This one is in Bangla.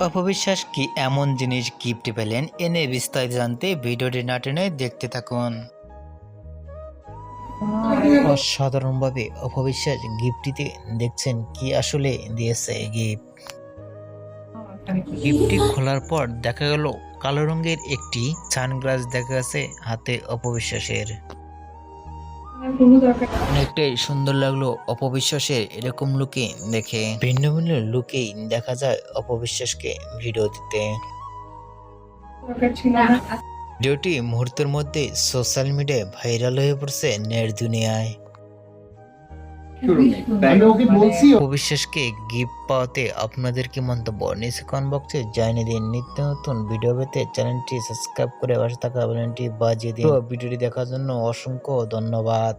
অপবিশ্বাস কি এমন জিনিস গিফট পেলেন? এনে বিস্তারিত জানতে ভিডিওটি না টেনে দেখতে থাকুন। অসাধারণভাবে অপবিশ্বাস গিফটটিতে দেখছেন কি আসলে দিয়েছে গিফট গিফটটি খোলার পর দেখা গেল কালো রঙের একটি সানগ্লাস দেখা গেছে হাতে অপবিশ্বাসের। অনেকটাই সুন্দর লাগল অপবিশ্বাসের এরকম লুকে দেখে। ভিন্ন ভিন্ন লুকেই দেখা যায় অপবিশ্বাসকে ভিডিও দিতে। ভিডিওটি মুহূর্তের মধ্যে সোশ্যাল মিডিয়ায় ভাইরাল হয়ে পড়ছে নেট দুনিয়ায়। অপবিশ্বাসকে গিফট পাওয়াতে আপনাদের কি মন্তব্য? নিচে কমেন্ট বক্সে জানিয়ে দিন। নিত্য নতুন ভিডিও পেতে চ্যানেলটি সাবস্ক্রাইব করে পাশে থাকা বেলটি বাজিয়ে দিন। ভিডিওটি দেখার জন্য অসংখ্য ধন্যবাদ।